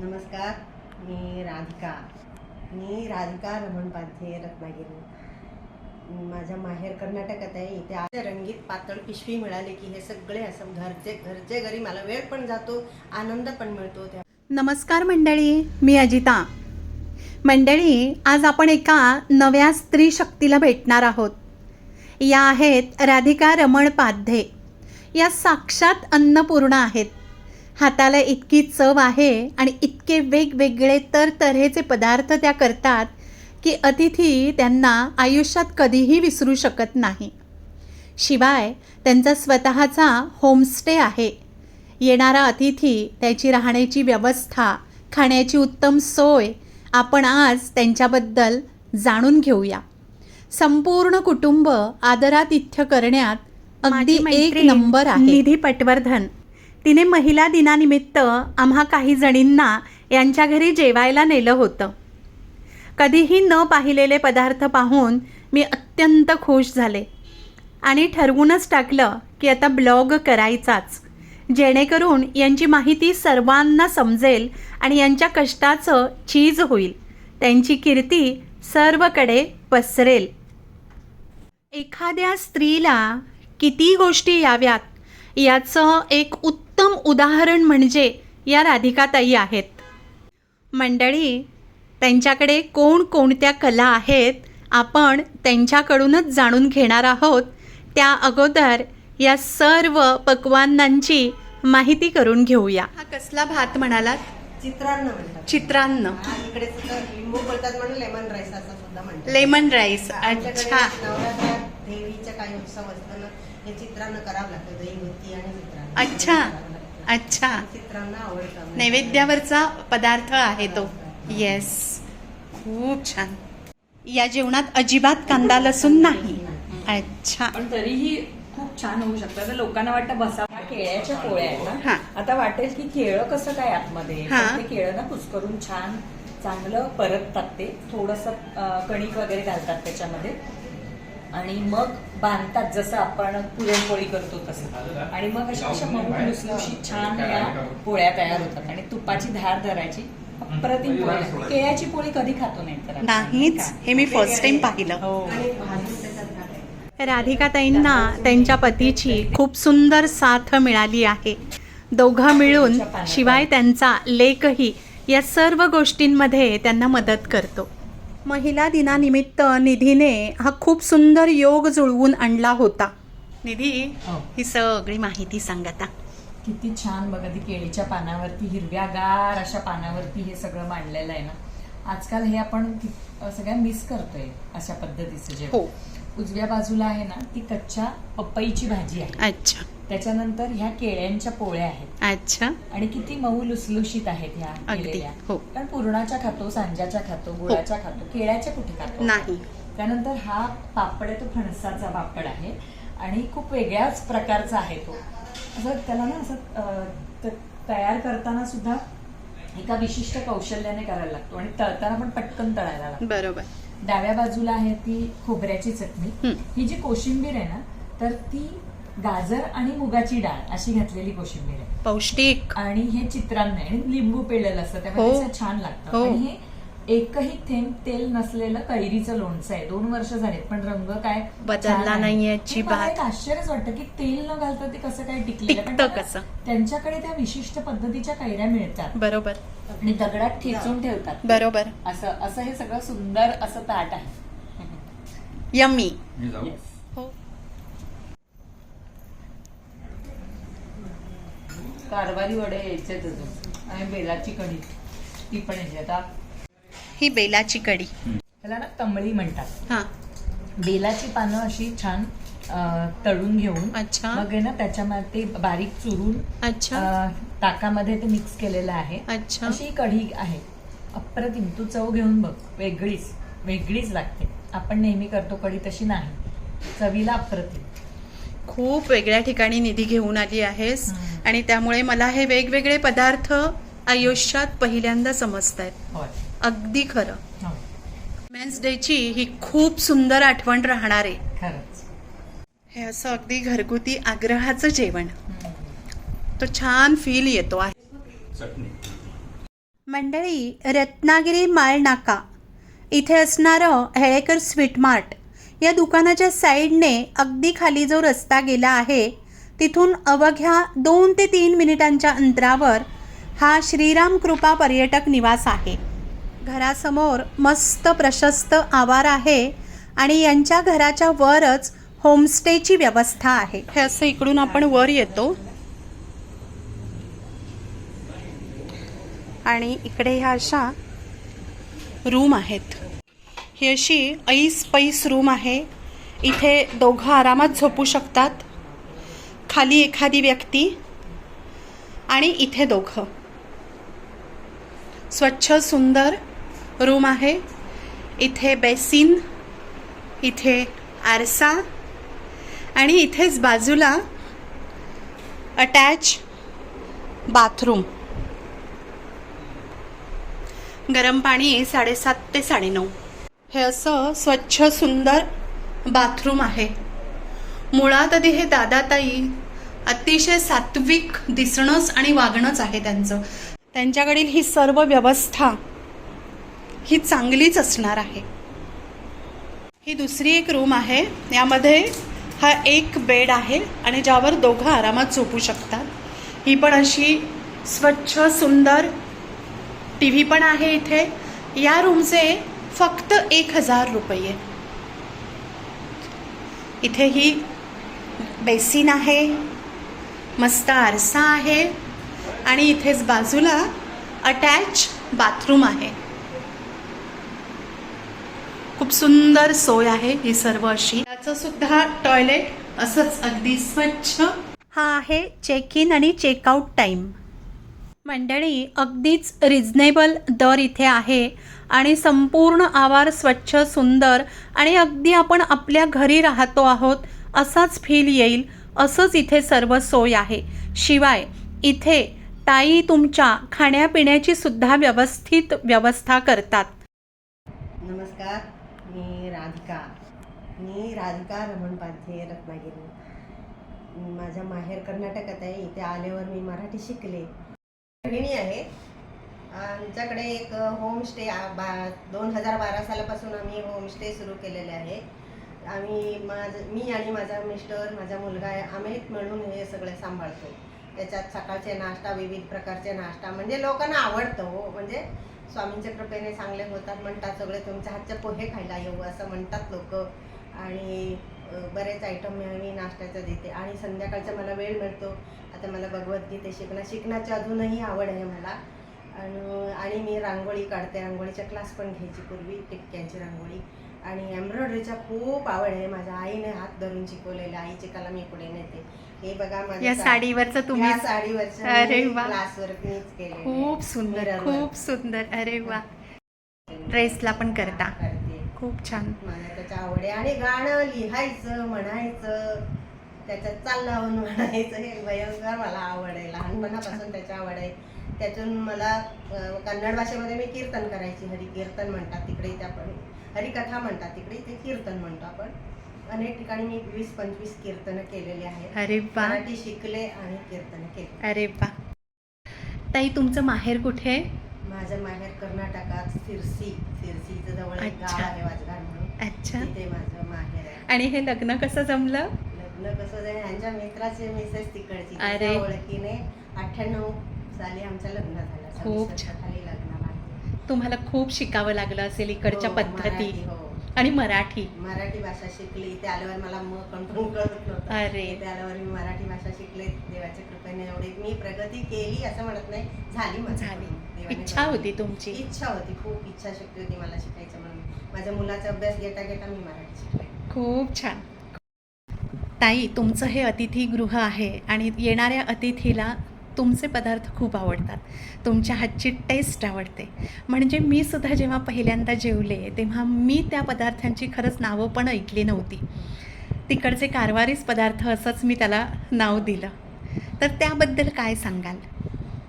नमस्कार मी राधिका. मी राधिका रमण पाध्ये रत्नागिरी. माझ्या माहेर कर्नाटकात आहे. इथे आज रंगीत पातळ पिशवी मिळाली की हे सगळे असं घरचे घरचे घरी मला वेळ पण जातो आनंद पण मिळतो त्या नमस्कार मंडळी मी अजिता. मंडळी आज आपण एका नव्या स्त्री शक्तीला भेटणार आहोत. या आहेत राधिका रमण पाध्ये या साक्षात अन्नपूर्णा आहेत. हाताला इतकी चव आहे आणि इतके वेगवेगळे तर तऱ्हेचे पदार्थ त्या करतात की अतिथी त्यांना आयुष्यात कधीही विसरू शकत नाही. शिवाय त्यांचा स्वतःचा होमस्टे आहे. येणारा अतिथी त्याची राहण्याची व्यवस्था खाण्याची उत्तम सोय आपण आज त्यांच्याबद्दल जाणून घेऊया. संपूर्ण कुटुंब आदरातिथ्य करण्यात अगदी एक नंबर आहे. निधी पटवर्धन तिने महिला दिनानिमित्त आम्हा काही जणींना यांच्या घरी जेवायला नेलं होतं. कधीही न पाहिलेले पदार्थ पाहून मी अत्यंत खुश झाले. आणि ठरवूनच टाकलं की आता ब्लॉग करायचाच. जेणेकरून यांची माहिती सर्वांना समजेल आणि यांच्या कष्टाचं चीज होईल. त्यांची कीर्ती सर्वकडे पसरेल. एखाद्या स्त्रीला किती गोष्टी याव्यात? याचं एक उत्तम उदाहरण म्हणजे या राधिकाताई आहेत. मंडळी त्यांच्याकडे कोणकोणत्या कला आहेत आपण त्यांच्याकडूनच जाणून घेणार आहोत. त्या अगोदर या सर्व पक्वान्नांची माहिती करून घेऊया. हा कसला भात म्हणालात? चित्रान्न म्हणतात. चित्रान्न. आणि इकडे सुद्धा लिंबू बोलतात म्हणून लेमन राईस असं सुद्धा म्हणतात. लेमन राईस आमच्याकडे अच्छा. नवरात्रात काही उत्सव असताना हे चित्रान्न करावं लागतं दही भुत्ती आणि चित्रान्न अच्छा. अच्छा. आवडतं नैवेद्यावरचा पदार्थ आहे तो. येस खूप छान. या जेवणात अजिबात कांदा लसूण नाही. अच्छा. पण तरीही खूप छान होऊ शकतं. आता लोकांना वाटतं बसा केळ्याच्या पोळ्या आहेत हा. ना आता वाटेल की केळं कसं काय आतमध्ये? हा. ते केळं ना कुस्करून छान चांगलं परततात ते. थोडस कणिक वगैरे घालतात त्याच्यामध्ये. आणि मग बांधतात जसं आपण पुरणपोळी करतो तसं. आणि मग अशा अशा मऊ लुसलुशीत छान या पोळ्या तयार होतात. आणि तुपाची धार धरायची अप्रतिम पोळी. केळ्याची पोळी कधी खातो नाही तर. नाहीच. हे मी फर्स्ट टाइम पाहिलं. हो. राधिकाताईंना त्यांच्या पतीची खूप सुंदर साथ मिळाली आहे. दोघं मिळून शिवाय त्यांचा लेखही या सर्व गोष्टींमध्ये त्यांना मदत करतो. महिला दिनानिमित्त निधीने हा खूप सुंदर योग जुळवून आणला होता. निधी हो. ही सगळी माहिती सांग आता किती छान बघा ती केळीच्या पानावरती हिरव्यागार अशा पानावरती हे सगळं मांडलेलं आहे ना. आजकाल हे आपण सगळ्या मिस करतोय अशा पद्धतीचं हो. जेवण उजव्या बाजूला आहे ना ती कच्च्या पपईची भाजी आहे. अच्छा. त्याच्यानंतर ह्या केळ्यांच्या पोळ्या आहेत. अच्छा. आणि किती मऊ लुसलुशीत आहेत ह्या अगदी, केलेल्या. हो. कारण पुरणाच्या खातो सांज्याच्या खातो गुळाच्या खातो केळ्याच्या कुठे खातो? नाही. त्यानंतर हा पापड आहे तो फणसाचा पापड आहे. आणि खूप वेगळ्याच प्रकारचा आहे तो. असं त्याला ना असं अं, त- तयार करताना सुद्धा एका विशिष्ट कौशल्याने करायला लागतो. आणि तळताना पण पटकन तळायला लागतो. बरोबर. डाव्या बाजूला आहे ती खोबऱ्याची चटणी. हं. ही जी कोशिंबीर आहे ना तर ती गाजर आणि मुगाची डाळ अशी घातलेली कोशिंबीर आहे. पौष्टिक. आणि हे चित्रान्न आहे. आणि लिंबू पिळलेलं असतं. त्यामुळे हो. असं छान लागतं. हो. आणि हे एकही थेंब तेल नसलेलं कैरीचं लोणचं आहे. दोन वर्ष झालेत पण रंग काय बदलला छान आहे. नाहीये आणि अजिबात. मला एक आश्चर्यच वाटतं की तेल न घालता ते कसं काय टिकलेलं टिकतं कसं? त्यांच्याकडे त्या विशिष्ट पद्धतीच्या कैऱ्या मिळतात. बरोबर. आणि दगडात ठेचून ठेवतात. बरोबर. असं असं हे सगळं सुंदर असं ताट आहे. यम्मी. Yes. हो कारवारी वडे अजून. आणि बेलाची कढी. ती पण यायची. आता ही बेलाची कढी. त्याला ना तमळी म्हणतात. हा. बेलाची पानं अशी छान अं, तळून घेऊन अच्छा. मग आहे ना त्याच्यामध्ये ते बारीक चुरून अच्छा. अं, ताकामध्ये ते मिक्स केलेलं आहे. अच्छा. अशी ही कढी आहे. अप्रतिम तू चव घेऊन बघ. वेगळीच वेगळीच लागते. आपण नेहमी करतो कढी तशी नाही. चवीला अप्रतिम. खूप वेगळ्या ठिकाणी निधी घेऊन आली आहेस. आणि त्यामुळे मला हे वेगवेगळे पदार्थ आयुष्यात पहिल्यांदा समजत आहेत अगदी खरं. मेन्स डेची ही खूप सुंदर आठवण राहणार आहे. खरंच. हे असं अगदी घरगुती आग्रहाचं जेवण. तो छान फील येतो आहे. चटणी. मंडळी रत्नागिरी माळ नाका इथे असणारं हेळेकर स्वीट मार्ट या दुकानाच्या साईडने अगदी खाली जो रस्ता गेला आहे तिथून अवघ्या दोन ते तीन मिनिटांच्या अंतरावर हा श्रीराम कृपा पर्यटक निवास आहे. घरासमोर मस्त प्रशस्त आवार आहे आणि यांच्या घराच्या वरच होमस्टेची व्यवस्था आहे. हे असं इकडून आपण वर येतो. आणि इकडे ह्या अशा रूम आहेत. ही अशी ऐस पैस रूम आहे. इथे दोघं आरामात झोपू शकतात. खाली एखादी व्यक्ती आणि इथे दोघं. स्वच्छ सुंदर रूम आहे. इथे बेसिन इथे आरसा आणि इथेच बाजूला अटॅच बाथरूम. गरम पाणी साडेसात ते साडेनऊ. हे असं स्वच्छ सुंदर बाथरूम आहे. मुळात आधी हे दादाताई अतिशय सात्विक दिसणंच आणि वागणंच आहे त्यांचं. त्यांच्याकडील ही सर्व व्यवस्था ही चांगलीच असणार आहे. ही दुसरी एक रूम आहे. यामध्ये हा एक बेड आहे आणि ज्यावर दोघं आरामात झोपू शकतात. ही पण अशी स्वच्छ सुंदर टी व्ही पण आहे इथे. या रूमचे फक्त एक हजार रुपये. इथे ही बेसिन आहे मस्त आरसा आहे आणि इथेच बाजूला अटॅच बाथरूम आहे. खूप सुंदर सोय आहे ही सर्व अशी. याचं सुद्धा टॉयलेट असंच अगदी स्वच्छ. हा आहे चेक इन आणि चेकआउट टाईम मंडळी अगदीच रिजनेबल दर इथे आहे. आणि संपूर्ण आवार स्वच्छ सुंदर आणि अगदी आपण आपल्या घरी राहतो आहोत असाच फील येईल असंच इथे सर्व सोय आहे. शिवाय इथे ताई तुमच्या खाण्यापिण्याची सुद्धा व्यवस्थित व्यवस्था करतात. नमस्कार मी राधिका. मी राधिका रमण पाध्ये रत्नागिरी. माझ्या माहेर कर्नाटकात आहे. इथे आल्यावर मी मराठी शिकले. गृहिणी आहे आमच्याकडे एक होमस्टे बा दोन हजार बारा सालापासून आम्ही होमस्टे सुरू केलेले आहे. आम्ही माझं मी आणि माझा मिस्टर माझा मुलगा आहे आम्ही मिळून हे सगळे सांभाळतो. त्याच्यात सकाळचे नाश्ता विविध प्रकारचे नाश्ता म्हणजे लोकांना आवडतं हो. म्हणजे स्वामींच्या कृपेने चांगले होतात म्हणतात सगळे तुमच्या हातचे पोहे खायला येऊ असं म्हणतात लोक. आणि बरेच आयटम मी नाश्त्याचं देते. आणि संध्याकाळचा मला वेळ मिळतो. आता मला भगवद्गीते शिकणं शिकण्याची अजूनही आवड आहे मला. आणि आणि मी रांगोळी काढते. रांगोळीचा क्लास पण घ्यायची पूर्वी टिपक्यांची रांगोळी. आणि एम्ब्रॉयडरीचा खूप आवड आहे. माझ्या आईने हात धरून शिकवलेलं आईची कला मी पुढे नेते. हे बघा माझं या सा- साडीवरचं तुम्ही या साडीवरचं अरे. क्लासवर मीच केलेलं खूप सुंदर खूप सुंदर. अरे वा. ड्रेसला पण करता. करते. खूप छान. मला त्याच्या आवड आहे. आणि गाणं लिहायचं म्हणायचं त्याच्यात चाल लावून म्हणायचं. हे भयंकर मला आवड आहे. लहानपणापासून त्याची आवड आहे. त्यातून मला कन्नड भाषेमध्ये मी कीर्तन करायची. हरी कीर्तन म्हणतात तिकडे इथे आपण. हरिकथा म्हणतात तिकडे इथे कीर्तन म्हणतो आपण. अनेक ठिकाणी मी वीस पंचवीस कीर्तन केलेले आहेत. अरे मराठी शिकले आणि कीर्तन केले. अरे वा. ताई तुमचं माहेर कुठे आहे? माझं माहेर कर्नाटकात सिरसी. सिरसीचं जवळ एक गाव. आहे वाजगार म्हणून. अच्छा. तिथे माझं माहेर आहे. आणि हे लग्न कसं जमलं? लग्न कसं झालं यांच्या मित्राचे मिसेस तिकडची. अरे. ओळखीने अठ्ठ्याण्णव साली आमचं लग्न झालं. खूप छान. लग्न. तुम्हाला खूप शिकावं लागलं असेल इकडच्या हो, पद्धती. मराठी, हो. आणि मराठी. मराठी भाषा शिकली इथे आल्यावर मला मग कंट्रोल नव्हतं अरे. इथे आल्यावर मी मराठी भाषा शिकले देवाच्या कृपेने एवढी मी प्रगती केली असं म्हणत नाही झाली माझी झाली. देवाने इच्छा. होती तुमची. इच्छा होती खूप इच्छा शक्ती होती मला शिकायचं म्हणून. माझ्या मुलाचा अभ्यास घेता घेता मी मराठी शिकले. खूप छान. ताई तुमचं हे अतिथीगृह आहे आणि येणाऱ्या अतिथीला तुमचे पदार्थ खूप आवडतात. तुमच्या हातची टेस्ट आवडते. म्हणजे मी सुद्धा जेव्हा पहिल्यांदा जेवले तेव्हा मी त्या पदार्थांची खरंच नावं पण ऐकली नव्हती. तिकडचे कारवारीच पदार्थ असंच मी त्याला नाव दिलं. तर त्याबद्दल काय सांगाल?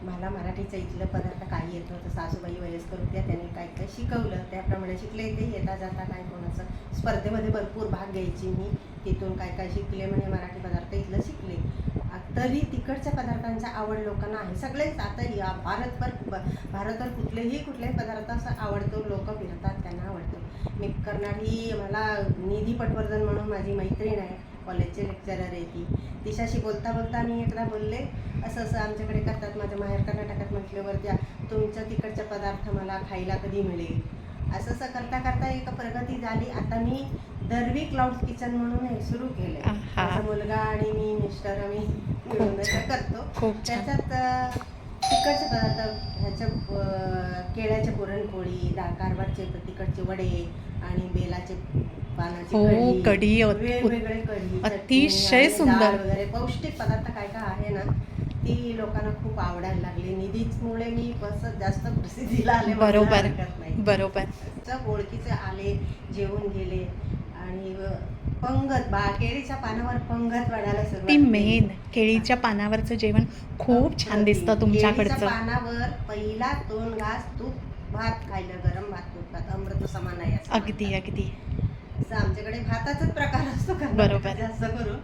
मला मराठीचं इथलं पदार्थ काही येत नव्हतं. सासूबाई वयस्कर होत्या त्यांनी काय काय शिकवलं. त्याप्रमाणे शिकले ते येता जाता काय कोणाचं? स्पर्धेमध्ये भरपूर भाग घ्यायची मी. तिथून काय काय शिकले म्हणजे मराठी पदार्थ इथलं शिकले. तरी तिकडच्या पदार्थांचा आवड लोकांना आहे. सगळेच आता या भारतभर ब- भारतभर कुठलेही कुठल्याही पदार्थ असं आवडतो लोक फिरतात त्यांना आवडतो. मी करणारी मला निधी पटवर्धन म्हणून माझी मैत्रीण आहे कॉलेजचे लेक्चरर आहे ती. तिच्याशी बोलता बोलता मी एकदा बोलले असं असं आमच्याकडे करतात माझ्या माहेर कर्नाटकात म्हटल्यावर त्या तुमच्या तिकडचे पदार्थ मला खायला कधी मिळेल? असं असं करता करता एक प्रगती झाली. आता मी दरवी क्लाउड किचन म्हणून हे सुरू आहा. माझा मुलगा आणि मी मिस्टर आम्ही मिळून करतो. त्याच्यात तिकडचे पदार्थ ह्याच्या अ, केळ्याच्या पुरणपोळी डा कारवारचे तिकडचे वडे आणि बेलाचे पानाची हो, कढी, वेगवेगळे कढी अतिशय सुंदर. डाळ वगैरे. पौष्टिक पदार्थ काय काय आहे ना ती लोकांना खूप आवडायला लागली. निधीमुळे मी बस जास्त प्रसिद्धीला आले बरोबर. बरोबर. ओळखीचे आले जेवून गेले आणि पंगत बा केळीच्या पानावर पंगत वाढायला सुरुवात ती. मेन केळीच्या पानावरचं जेवण खूप छान दिसतं तुमच्याकडचं. पानावर पहिला दोन घास तूप भात खायला गरम भात तूप भात अमृत समान आहे अगदी. अगदी. आमच्याकडे भाताचाच प्रकार असतो कर्नाटकात बरोबर. जास्त करून.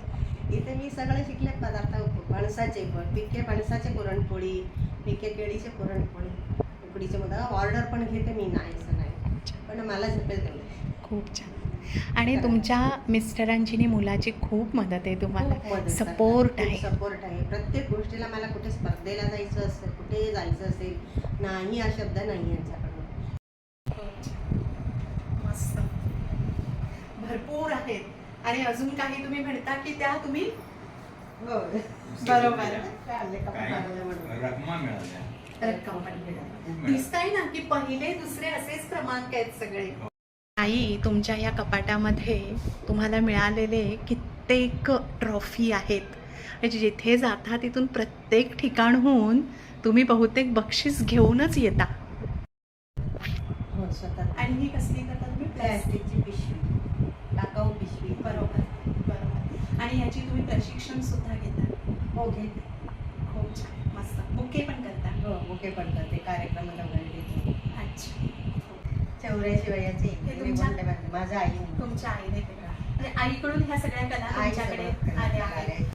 इथे मी सगळे शिकले पदार्थ पणसाचे पण पिके पणसाचे पुरणपोळी पिके केळीचे पुरणपोळी. उकडीचे मोदक ऑर्डर पण घेते मी. नाही असं नाही. पण मला झेपेल तेवढे खूप छान. आणि तुमच्या मिस्टरांची आणि मुलाची खूप मदत आहे तुम्हाला. सपोर्ट आहे. सपोर्ट आहे. प्रत्येक गोष्टीला मला कुठे स्पर्धेला जायचं असेल कुठे जायचं असेल नाही हा शब्द नाही यांच्याकडून मस्त. भरपूर आहेत. आणि अजून काही तुम्ही म्हणता की त्या तुम्ही? हो. बरोबर. रकमा मिळाल्या. रक्कम पण मिळाली. दिसताय ना की पहिले दुसरे असेच क्रमांक आहेत सगळे. आई तुमच्या या कपाटामध्ये तुम्हाला मिळालेले कित्येक ट्रॉफी आहेत. म्हणजे जिथे जाता तिथून प्रत्येक ठिकाणहून तुम्ही बहुतेक बक्षीस घेऊनच येता. हो स्वतः. आणि ही कसली करता तुम्ही प्लॅस्टिकची पिशवी. टाकाऊ पिशवी. बरोबर बरोबर. आणि याची तुम्ही प्रशिक्षण सुद्धा घेता. हो घेते. खूप छान. मस्त. बुके पण करता. हो बुके पडतात ते कार्यक्रमाला वगैरे देते. अच्छा. चौऱ्याऐंशी वयाची हे माझी- आई तुमच्या आईने केलं म्हणजे आईकडून ह्या सगळ्या कला तुमच्याकडे आल्या करते. आहेत.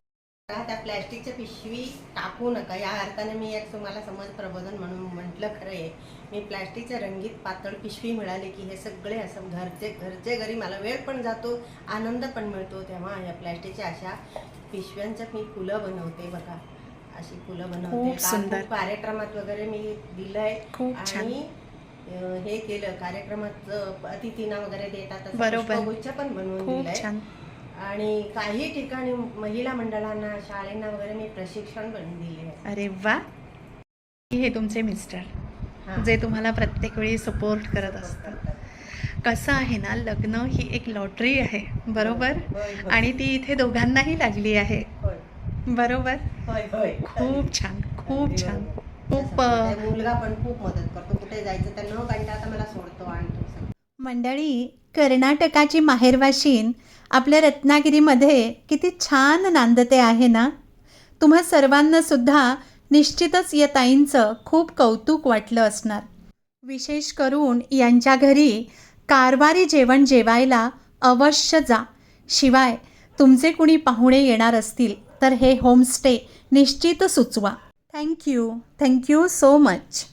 त्या प्लॅस्टिकच्या पिशवी टाकू नका. या अर्थाने मी एक तुम्हाला समज प्रबोधन म्हणून म्हटलं खरं आहे. मी प्लॅस्टिकच्या रंगीत पातळ पिशवी मिळाली की हे सगळे असं घरचे घरचे घरी मला वेळ पण जातो आनंद पण मिळतो. तेव्हा या प्लॅस्टिकच्या अशा पिशव्यांच्या मी फुलं बनवते बघा. अशी फुलं बनवते खूप सुंदर. खूप कार्यक्रमात वगैरे मी दिलंय खूप छान. आणि अं, हे केलं कार्यक्रमात अं, अतिथींना वगैरे देतात बरोबर. पुष्पगुच्छ पण बनवून खूप दिलंय छान आणि काही ठिकाणी महिला मंडळांना शाळेंना वगैरे मी प्रशिक्षण पण दिले आहे. अरे वा हे तुमचे मिस्टर हां. जे तुम्हाला प्रत्येक वेळी सपोर्ट करत असतात कसं आहे ना लग्न ही एक लॉटरी आहे बरोबर होय, होय. आणि ती इथे दोघांनाही लागली आहे बरोबर? होय, होय. खूप छान खूप छान. खूप माझा मुलगा पण खूप मदत करतो. कुठे जायचं तर न कंटाळता मला सोडतो आणतो. मंडळी कर्नाटकाची माहेरवाशीन आपल्या रत्नागिरीमध्ये किती छान नांदते आहे ना? तुम्हा सर्वांना सुद्धा निश्चितच या ताईंचं खूप कौतुक वाटलं असणार. विशेष करून यांच्या घरी कारवारी जेवण जेवायला अवश्य जा. शिवाय तुमचे कुणी पाहुणे येणार असतील. तर हे होमस्टे निश्चित सुचवा. Thank you thank you so much